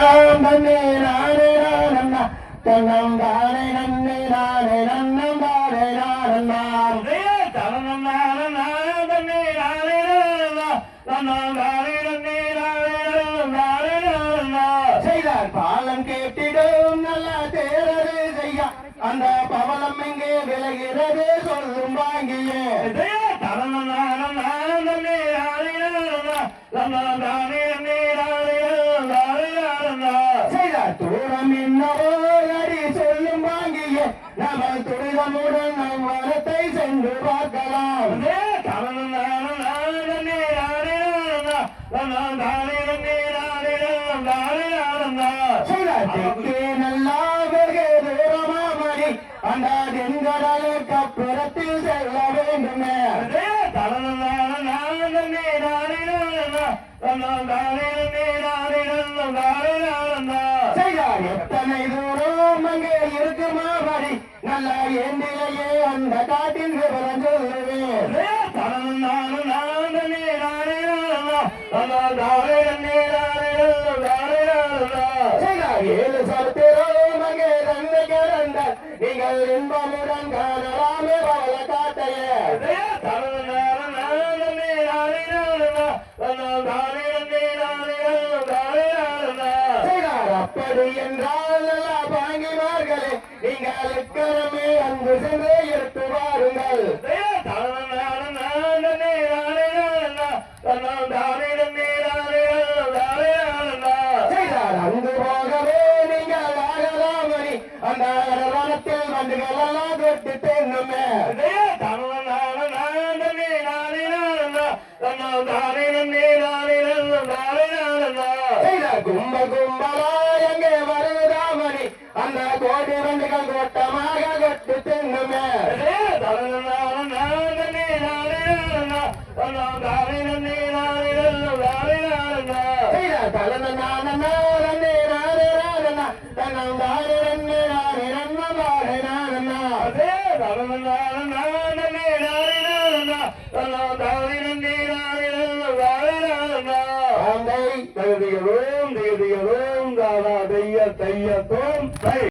நன்னே நானே நானண்ணா தன்னம் தானே நன்னே நானே நன்னம் தானே நானண்ணா செய்தார். பாலம் கேட்டிடும் நல்ல தேரது செய்யா. அந்த பவளம் எங்கே விலகிறது சொல்லும் வாங்கியே. செய்தார் தூரம் என்னவோ அடி சொல்லும் வாங்கியே நம்ம துரிதமுடன் நம் வரத்தை சென்று பார்க்கலாம். நல்லா வெகு தூரமாமடி அந்த தென்கடலுக்கு அப்புறத்தில் செல்ல வேண்டுமே. செய்தார் எத்தனை தூரம் அங்கே இருக்குமா வரி நல்ல எண்ணிலேயே அந்த காட்டில் விவரம் சொல்லுவேன். ஏழு சத்திரம் அங்கே தந்தை கிடந்த நீங்கள் இன்பமுடன் காணலாமே பவள காட்டையே. அது என்றால் நல்ல பாங்கிமார்களே நீங்கள் எக்கரமே அங்கு சென்று எடுத்து வாருங்கள் செய்தார் அங்கு போகவே நீங்கள் ஆகலாமணி அந்த அரவணத்தில் வண்டுகள் எல்லாம் தொட்டு தென்னுமே கும்ப கும்பலா எங்கே வருதாமணி. அந்த கோடி வண்டுகள் கூட்டமாக கொட்டு தின்னுமே. செய்தார் தலன நான நானே நானே நானே தன்னம் தந்தை தகுதிகளோம் தகுதிகளோம் தாதா தைய தையத்தோம் தை.